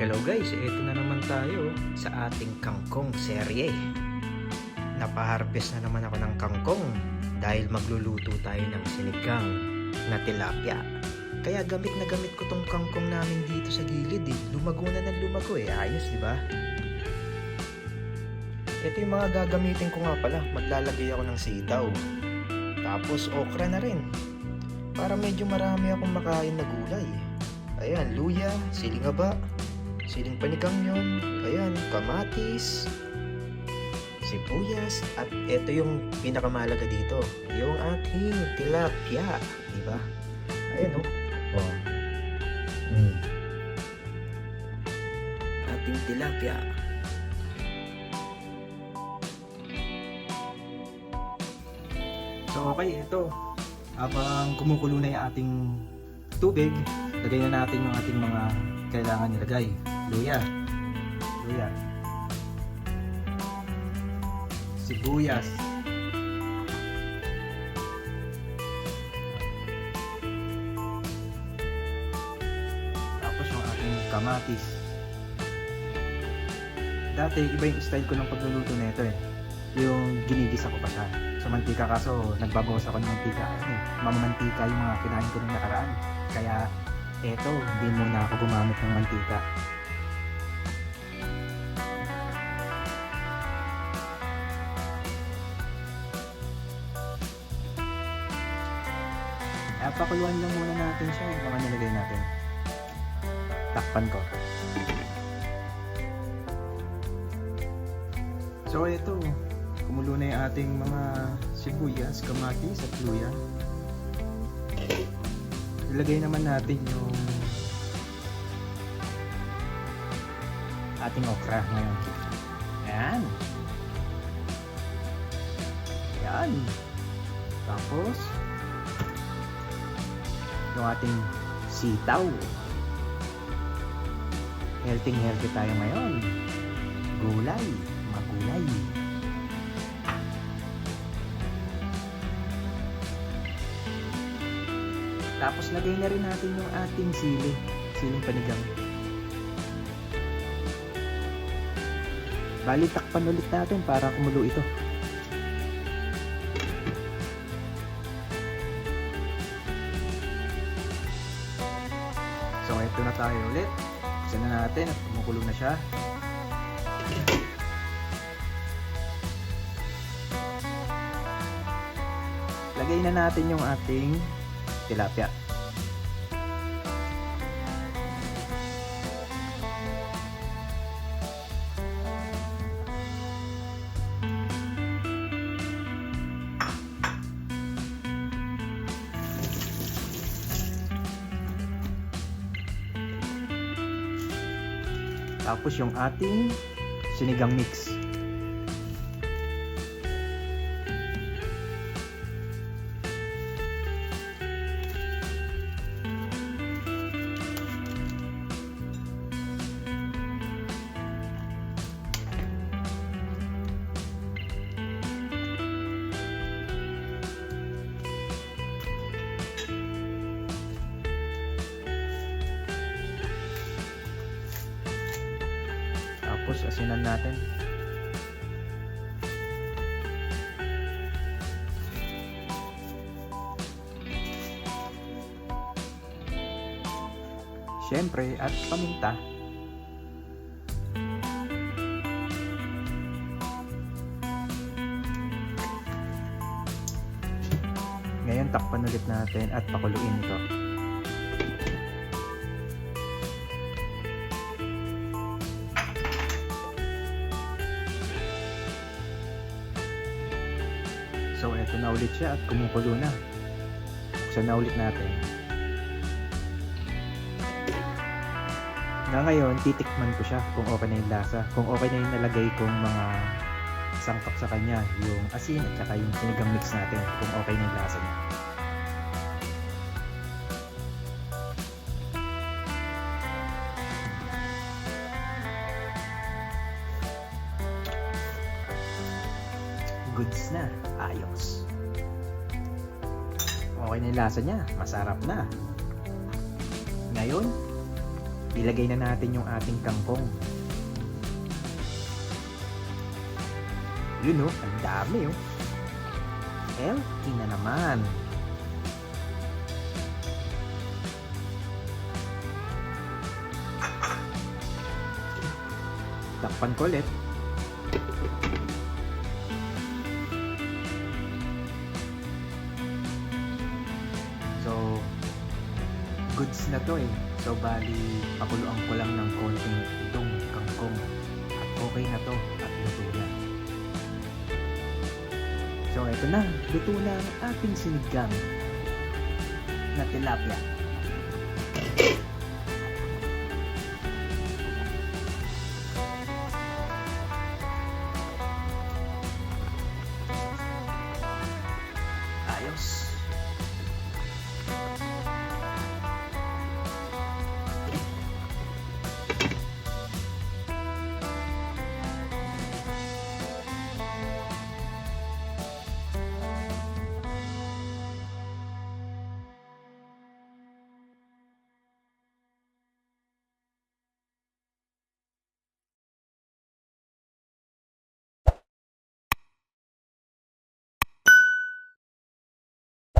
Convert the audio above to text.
Hello guys, ito na naman tayo sa ating kangkong serye. Napaharvest na naman ako ng kangkong dahil magluluto tayo ng sinigang na tilapia. Kaya gamit na gamit ko tong kangkong namin dito sa gilid eh. Lumago na ng lumago eh. Ayos, di ba? Ito yung mga gagamitin ko nga pala. Maglalagay ako ng sitaw. Tapos okra na rin. Para medyo marami akong makain na gulay. Ayan, luya, siling aba, siling panigang yun, ayan, kamatis, sibuyas, at ito yung pinakamalaga dito, yung ating tilapia, di ba? Ayan oh. Oh. Mm. Ating tilapia. So okay, ito. Habang kumukulo na yung ating tubig, lagay na natin yung ating mga kailangan nilagay. Luya. Luya. Sibuyas. Tapos yung ating kamatis. Dati, iba yung style ko ng pagluluto na ito eh. Yung ginigisa ko pa siya. Sa mantika kaso, nagbabawas ako ng mantika. Eh, mamamantika yung mga kinain ko nung nakaraan. Kaya, eto, hindi muna ako gumamit ng mantika. Kaya pakuluan lang muna natin siya yung mga nilagay natin. Takpan ko. So ito, kumulo na yung ating mga sibuyas, kamatis at luya. Ilagay naman natin yung ating okra ngayon. Ayan. Ayan. Tapos, yung ating sitaw. Healthy healthy tayo ngayon. Gulay. Magulay. Tapos lagay na rin natin yung ating sili. Siling panigang. Bali, takpan ulit natin para kumulo ito. So, ito na tayo ulit. Buksan na natin at kumukulo na siya. Lagay na natin yung ating tilapia. Tapos yung ating sinigang mix. Tapos asinan natin. Siyempre, at paminta. Ngayon, takpan ulit natin at pakuluin ito. Eto na ulit siya at kumukulo na. Buksan na ulit natin. Na ngayon, titikman ko siya kung okay na yung lasa. Kung okay na yung nalagay kong mga sangkap sa kanya. Yung asin at saka yung sinigang mix natin. Kung okay na yung lasa niya. Goods na. Ayos. Okay na yung lasa niya. Masarap na. Ngayon, ilagay na natin yung ating kangkong. Yun oh, ang dami oh. Healthy na naman. Takpan ko ulit. So, goods na to eh. So, bali, pakuluan ko lang ng konting itong kangkong. At okay na to. At luto na. So, eto na. Luto na ang ating sinigang na tilapia.